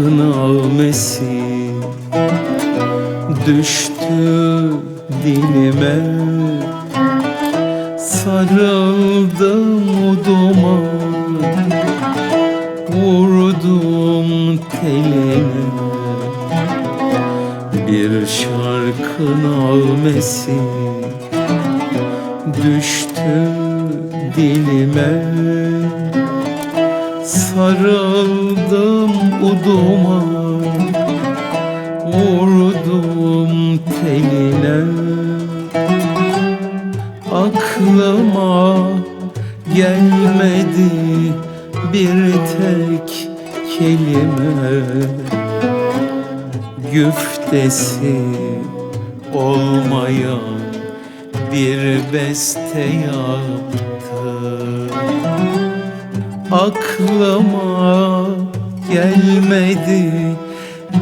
şarkı namesi düştü dilime. Sarıldım uduma Vurdum teline Bir şarkı namesi Düştü dilime. Sarıldım uduma Vurdum teline Aklıma gelmedi bir tek kelime. Güftesi olmayan bir beste yaptım Aklıma gelmedi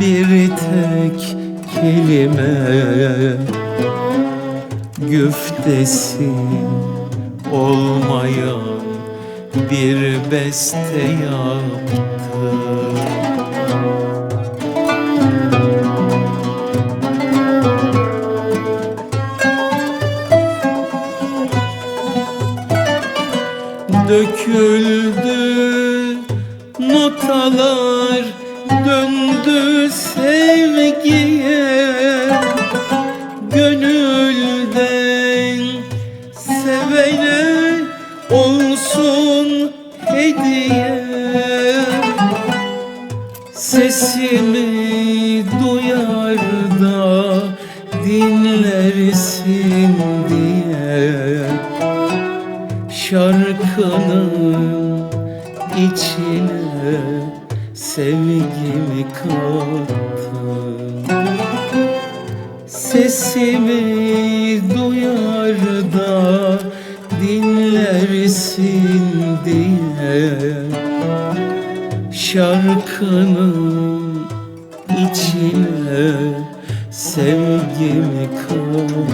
bir tek kelime. Güftesi olmayan bir beste yaptım Döküldü notalar döndü sevgiye Gönülden sevene olsun hediye. Sesimi duyar da dinlersin diye Şarkının içine sevgimi kattım Sesimi duyar da dinlersin diye Şarkının içine sevgimi kattım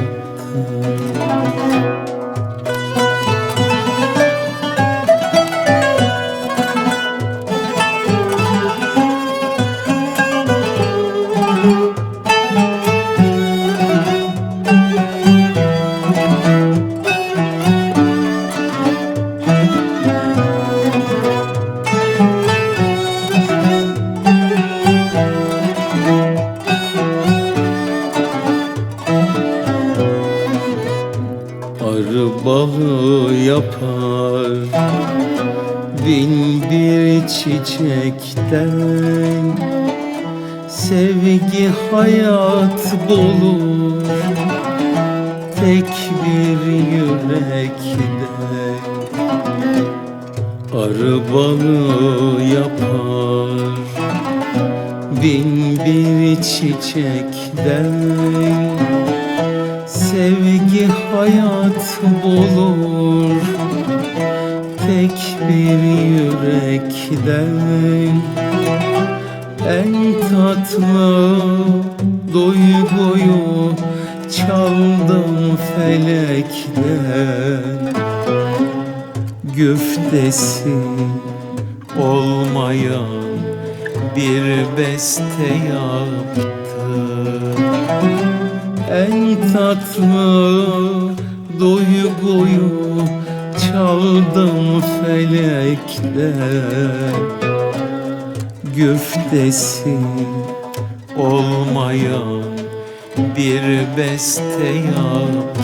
bir çiçekten Sevgi hayat bulur. Tek bir yürekte Arı balı yapar. Bin bir çiçekten Sevgi hayat bulur. Tek bir yürekten En tatlı duyguyu çaldım felekten Güftesi olmayan bir beste yaptım en tatlı duyguyu çaldım felekten Güftesi olmayan bir beste yaptım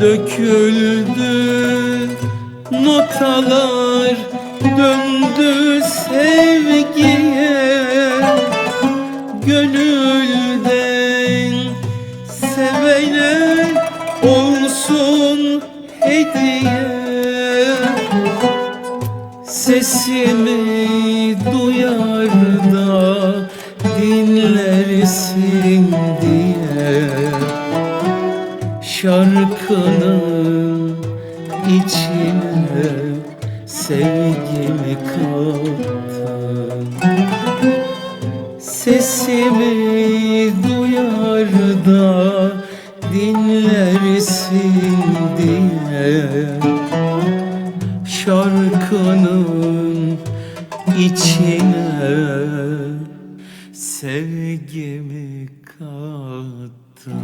Döküldü notalar sevgiye Gönülden sevene olsun hediye. Sesimi duyar da dinlersin diye. Şarkının içine sevgimi kattım Sesimi duyar rüyanda dinlersin diye. Şarkının içine sevgimi kattım